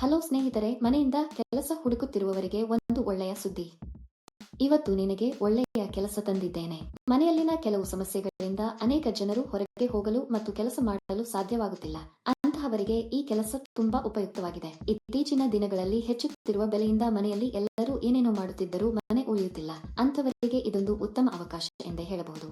Hello ಸ್ನೇಹಿತರೆ, ಮನೆಯಿಂದ ಕೆಲಸ ಹುಡುಕುತ್ತಿರುವವರಿಗೆ ಒಂದು ಒಳ್ಳೆಯ ಸುದ್ದಿ. ಇವತ್ತು ನಿನಗೆ ಒಳ್ಳೆಯ ಕೆಲಸ ತಂದಿದ್ದೇನೆ. ಮನೆಯಲ್ಲಿನ ಕೆಲವು ಸಮಸ್ಯೆಗಳಿಂದ ಅನೇಕ ಜನರು ಹೊರಗೆ ಹೋಗಲು ಮತ್ತು ಕೆಲಸ ಮಾಡಲು ಸಾಧ್ಯವಾಗುತ್ತಿಲ್ಲ. ಅಂತಹವರಿಗೆ ಈ ಕೆಲಸ ತುಂಬಾ ಉಪಯುಕ್ತವಾಗಿದೆ. ಇತ್ತೀಚಿನ ದಿನಗಳಲ್ಲಿ ಹೆಚ್ಚುತ್ತಿರುವ ಬೆಲೆಯಿಂದ ಮನೆಯಲ್ಲಿ ಎಲ್ಲರೂ ಏನೇನೋ ಮಾಡುತ್ತಿದ್ದರೂ ಮನೆ ಉಳಿಯುತ್ತಿಲ್ಲ. ಅಂತವರಿಗೆ ಇದೊಂದು ಉತ್ತಮ ಅವಕಾಶ ಎಂದೇ ಹೇಳಬಹುದು.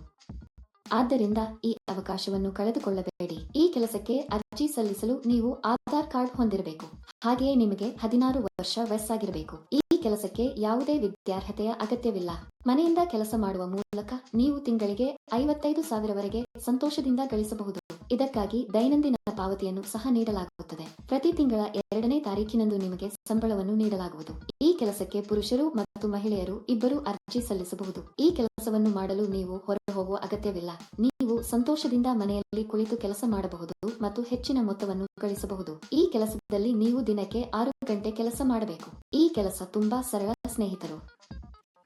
ಆದ್ದರಿಂದ ಈ ಅವಕಾಶವನ್ನು ಕಳೆದುಕೊಳ್ಳಬೇಡಿ. ಈ ಕೆಲಸಕ್ಕೆ ಅರ್ಜಿ ಸಲ್ಲಿಸಲು ನೀವು ಆಧಾರ್ ಕಾರ್ಡ್ ಹೊಂದಿರಬೇಕು. ಹಾಗೆಯೇ ನಿಮಗೆ ಹದಿನಾರು ವರ್ಷ ವಯಸ್ಸಾಗಿರಬೇಕು. ಈ ಕೆಲಸಕ್ಕೆ ಯಾವುದೇ ವಿದ್ಯಾರ್ಹತೆಯ ಅಗತ್ಯವಿಲ್ಲ. ಮನೆಯಿಂದ ಕೆಲಸ ಮಾಡುವ ಮೂಲಕ ನೀವು ತಿಂಗಳಿಗೆ ಐವತ್ತೈದು ಸಾವಿರವರೆಗೆ ಸಂತೋಷದಿಂದ ಗಳಿಸಬಹುದು. ಇದಕ್ಕಾಗಿ ದೈನಂದಿನ ಪಾವತಿಯನ್ನು ಸಹ ನೀಡಲಾಗುತ್ತದೆ. ಪ್ರತಿ ತಿಂಗಳ ಎರಡನೇ ತಾರೀಕಿನಂದು ನಿಮಗೆ ಸಂಬಳವನ್ನು ನೀಡಲಾಗುವುದು. ಈ ಕೆಲಸಕ್ಕೆ ಪುರುಷರು ಮತ್ತು ಮಹಿಳೆಯರು ಇಬ್ಬರು ಅರ್ಜಿ ಸಲ್ಲಿಸಬಹುದು. ಈ ಕೆಲಸವನ್ನು ಮಾಡಲು ನೀವು ಹೊರ ಹೋಗುವ ಅಗತ್ಯವಿಲ್ಲ. ನೀವು ಸಂತೋಷದಿಂದ ಮನೆಯಲ್ಲಿ ಕುಳಿತು ಕೆಲಸ ಮಾಡಬಹುದು ಮತ್ತು ಹೆಚ್ಚಿನ ಮೊತ್ತವನ್ನು ಗಳಿಸಬಹುದು. ಈ ಕೆಲಸದಲ್ಲಿ ನೀವು ದಿನಕ್ಕೆ ಆರು ಗಂಟೆ ಕೆಲಸ ಮಾಡಬೇಕು. ಈ ಕೆಲಸ ತುಂಬಾ ಸರಳ, ಸ್ನೇಹಿತರು.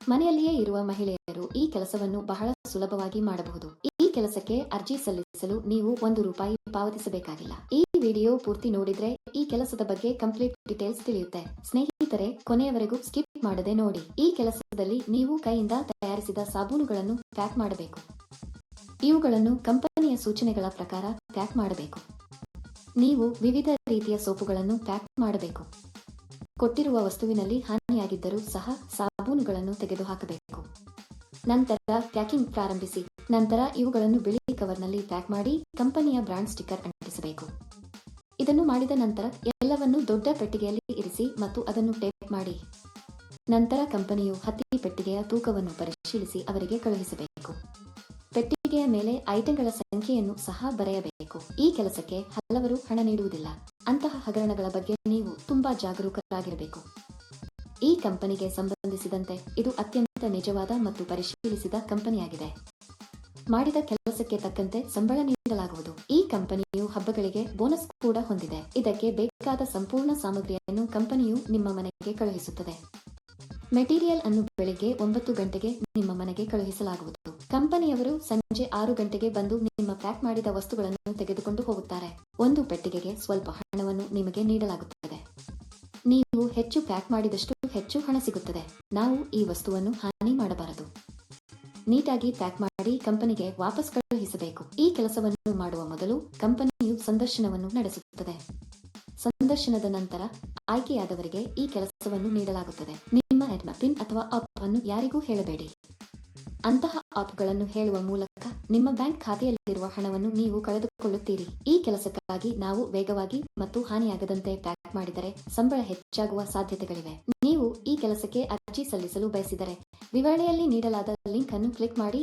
ಮನೆಯಲ್ಲಿಯೇ ಇರುವ ಮಹಿಳೆಯರು ಈ ಕೆಲಸವನ್ನು ಬಹಳ ಸುಲಭವಾಗಿ ಮಾಡಬಹುದು. ಕೆಲಸಕ್ಕೆ ಅರ್ಜಿ ಸಲ್ಲಿಸಲು ನೀವು ಒಂದು ರೂಪಾಯಿ ಪಾವತಿಸಬೇಕಾಗಿಲ್ಲ. ಈ ವಿಡಿಯೋ ಪೂರ್ತಿ ನೋಡಿದ್ರೆ ಈ ಕೆಲಸದ ಬಗ್ಗೆ ಕಂಪ್ಲೀಟ್ ಡೀಟೇಲ್ಸ್ ತಿಳಿಯುತ್ತೆ. ಸ್ನೇಹಿತರೆ, ಕೊನೆಯವರೆಗೂ ಸ್ಕಿಪ್ ಮಾಡದೆ ನೋಡಿ. ಈ ಕೆಲಸದಲ್ಲಿ ನೀವು ಕೈಯಿಂದ ತಯಾರಿಸಿದ ಸಾಬೂನುಗಳನ್ನು ಪ್ಯಾಕ್ ಮಾಡಬೇಕು. ಇವುಗಳನ್ನು ಕಂಪನಿಯ ಸೂಚನೆಗಳ ಪ್ರಕಾರ ಪ್ಯಾಕ್ ಮಾಡಬೇಕು. ನೀವು ವಿವಿಧ ರೀತಿಯ ಸೋಪುಗಳನ್ನು ಪ್ಯಾಕ್ ಮಾಡಬೇಕು. ಕೊಟ್ಟಿರುವ ವಸ್ತುವಿನಲ್ಲಿ ಹಾನಿಯಾಗಿದ್ದರೂ ಸಹ ಸಾಬೂನುಗಳನ್ನು ತೆಗೆದುಹಾಕಬೇಕು. ನಂತರ ಪ್ಯಾಕಿಂಗ್ ಪ್ರಾರಂಭಿಸಿ. ನಂತರ ಇವುಗಳನ್ನು ಬಿಳಿ ಕವರ್ನಲ್ಲಿ ಪ್ಯಾಕ್ ಮಾಡಿ ಕಂಪನಿಯ ಬ್ರಾಂಡ್ ಸ್ಟಿಕ್ಕರ್ ಅಂಟಿಸಬೇಕು. ಇದನ್ನು ಮಾಡಿದ ನಂತರ ಎಲ್ಲವನ್ನು ದೊಡ್ಡ ಪೆಟ್ಟಿಗೆಯಲ್ಲಿ ಇರಿಸಿ ಮತ್ತು ಅದನ್ನು ಟೇಪ್ ಮಾಡಿ. ನಂತರ ಕಂಪನಿಯು ಹತ್ತಿ ಪೆಟ್ಟಿಗೆಯ ತೂಕವನ್ನು ಪರಿಶೀಲಿಸಿ ಅವರಿಗೆ ಕಳುಹಿಸಬೇಕು. ಪೆಟ್ಟಿಗೆಯ ಮೇಲೆ ಐಟಂಗಳ ಸಂಖ್ಯೆಯನ್ನು ಸಹ ಬರೆಯಬೇಕು. ಈ ಕೆಲಸಕ್ಕೆ ಹಲವರು ಹಣ ನೀಡುವುದಿಲ್ಲ. ಅಂತಹ ಹಗರಣಗಳ ಬಗ್ಗೆ ನೀವು ತುಂಬಾ ಜಾಗರೂಕರಾಗಿರಬೇಕು. ಈ ಕಂಪನಿಗೆ ಸಂಬಂಧಿಸಿದಂತೆ ಇದು ಅತ್ಯಂತ ನಿಜವಾದ ಮತ್ತು ಪರಿಶೀಲಿಸಿದ ಕಂಪನಿಯಾಗಿದೆ. ಮಾಡಿದ ಕೆಲಸಕ್ಕೆ ತಕ್ಕಂತೆ ಸಂಬಳ ನೀಡಲಾಗುವುದು. ಈ ಕಂಪನಿಯು ಹಬ್ಬಗಳಿಗೆ ಬೋನಸ್ ಕೂಡ ಹೊಂದಿದೆ. ಇದಕ್ಕೆ ಬೇಕಾದ ಸಂಪೂರ್ಣ ಸಾಮಗ್ರಿಯನ್ನು ಕಂಪನಿಯು ನಿಮ್ಮ ಮನೆಗೆ ಕಳುಹಿಸುತ್ತದೆ. ಮೆಟೀರಿಯಲ್ ಅನ್ನು ಬೆಳಿಗ್ಗೆ ಒಂಬತ್ತು ಗಂಟೆಗೆ ನಿಮ್ಮ ಮನೆಗೆ ಕಳುಹಿಸಲಾಗುವುದು. ಕಂಪನಿಯವರು ಸಂಜೆ ಆರು ಗಂಟೆಗೆ ಬಂದು ನಿಮ್ಮ ಪ್ಯಾಕ್ ಮಾಡಿದ ವಸ್ತುಗಳನ್ನು ತೆಗೆದುಕೊಂಡು ಹೋಗುತ್ತಾರೆ. ಒಂದು ಪೆಟ್ಟಿಗೆಗೆ ಸ್ವಲ್ಪ ಹಣವನ್ನು ನಿಮಗೆ ನೀಡಲಾಗುತ್ತದೆ. ನೀವು ಹೆಚ್ಚು ಪ್ಯಾಕ್ ಮಾಡಿದಷ್ಟು ಹೆಚ್ಚು ಹಣ ಸಿಗುತ್ತದೆ. ನಾವು ಈ ವಸ್ತುವನ್ನು ಹಾನಿ ಮಾಡಬಾರದು. ನೀಟಾಗಿ ಪ್ಯಾಕ್ ಮಾಡಿ ಕಂಪನಿಗೆ ವಾಪಸ್ ಕಳುಹಿಸಬೇಕು. ಈ ಕೆಲಸವನ್ನು ಮಾಡುವ ಮೊದಲು ಕಂಪನಿಯು ಸಂದರ್ಶನವನ್ನು ನಡೆಸುತ್ತದೆ. ಸಂದರ್ಶನದ ನಂತರ ಆಯ್ಕೆಯಾದವರಿಗೆ ಈ ಕೆಲಸವನ್ನು ನೀಡಲಾಗುತ್ತದೆ. ನಿಮ್ಮ ಎಡ್ಮ ಪಿನ್ ಅಥವಾ ಆಪ್ ಅನ್ನು ಯಾರಿಗೂ ಹೇಳಬೇಡಿ. ಅಂತಹ ಆಪ್ಗಳನ್ನು ಹೇಳುವ ಮೂಲಕ ನಿಮ್ಮ ಬ್ಯಾಂಕ್ ಖಾತೆಯಲ್ಲಿರುವ ಹಣವನ್ನು ನೀವು ಕಳೆದುಕೊಳ್ಳುತ್ತೀರಿ. ಈ ಕೆಲಸಕ್ಕಾಗಿ ನಾವು ವೇಗವಾಗಿ ಮತ್ತು ಹಾನಿಯಾಗದಂತೆ ಪ್ಯಾಕ್ ಮಾಡಿದರೆ ಸಂಬಳ ಹೆಚ್ಚಾಗುವ ಸಾಧ್ಯತೆಗಳಿವೆ. ನೀವು ಈ ಕೆಲಸಕ್ಕೆ ಅರ್ಜಿ ಸಲ್ಲಿಸಲು ಬಯಸಿದರೆ ವಿವರಣೆಯಲ್ಲಿ ನೀಡಲಾದ ಲಿಂಕ್ ಅನ್ನು ಕ್ಲಿಕ್ ಮಾಡಿ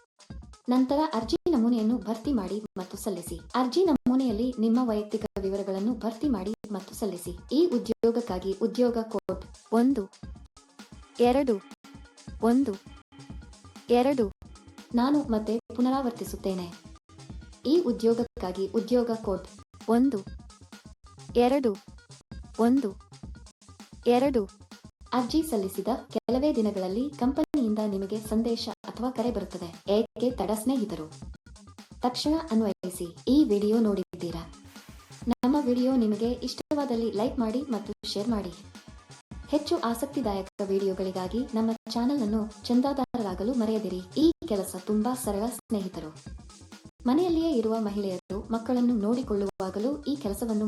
ನಂತರ ಅರ್ಜಿ ನಮೂನೆಯನ್ನು ಭರ್ತಿ ಮಾಡಿ ಮತ್ತು ಸಲ್ಲಿಸಿ. ಅರ್ಜಿ ನಮೂನೆಯಲ್ಲಿ ನಿಮ್ಮ ವೈಯಕ್ತಿಕ ವಿವರಗಳನ್ನು ಭರ್ತಿ ಮಾಡಿ ಮತ್ತು ಸಲ್ಲಿಸಿ. ಈ ಉದ್ಯೋಗಕ್ಕಾಗಿ ಉದ್ಯೋಗ ಕೋಡ್ ಒಂದು, ಎರಡು ಒಂದು, ಎರಡು, ನಾನು ಮತ್ತೆ ಪುನರಾವರ್ತಿಸುತ್ತೇನೆ. ಈ ಉದ್ಯೋಗಕ್ಕಾಗಿ ಉದ್ಯೋಗ ಕೋಡ್ ಒಂದು, ಎರಡು ಒಂದು, ಎರಡು. ಅರ್ಜಿ ಸಲ್ಲಿಸಿದ ಕೆಲವೇ ದಿನಗಳಲ್ಲಿ ಕಂಪನಿಯಿಂದ ನಿಮಗೆ ಸಂದೇಶ ಅಥವಾ ಕರೆ ಬರುತ್ತದೆ. ಏಕೆ ತಡ ಸ್ನೇಹಿತರು? ತಕ್ಷಣ ಅನ್ವಯಿಸಿ. ಈ ವಿಡಿಯೋ ನೋಡಿದ್ದೀರಾ? ನಮ್ಮ ವಿಡಿಯೋ ನಿಮಗೆ ಇಷ್ಟವಾದಲ್ಲಿ ಲೈಕ್ ಮಾಡಿ ಮತ್ತು ಶೇರ್ ಮಾಡಿ. ಹೆಚ್ಚು ಆಸಕ್ತಿದಾಯಕ ವಿಡಿಯೋಗಳಿಗಾಗಿ ನಮ್ಮ ಚಾನೆಲ್ ಅನ್ನು ಚಂದಾದಾರರಾಗಲು ಮರೆಯದಿರಿ. ಈ ಕೆಲಸ ತುಂಬಾ ಸರಳ ಸ್ನೇಹಿತರು. ಮನೆಯಲ್ಲಿಯೇ ಇರುವ ಮಹಿಳೆಯರು ಮಕ್ಕಳನ್ನು ನೋಡಿಕೊಳ್ಳುವಾಗಲೂ ಈ ಕೆಲಸವನ್ನು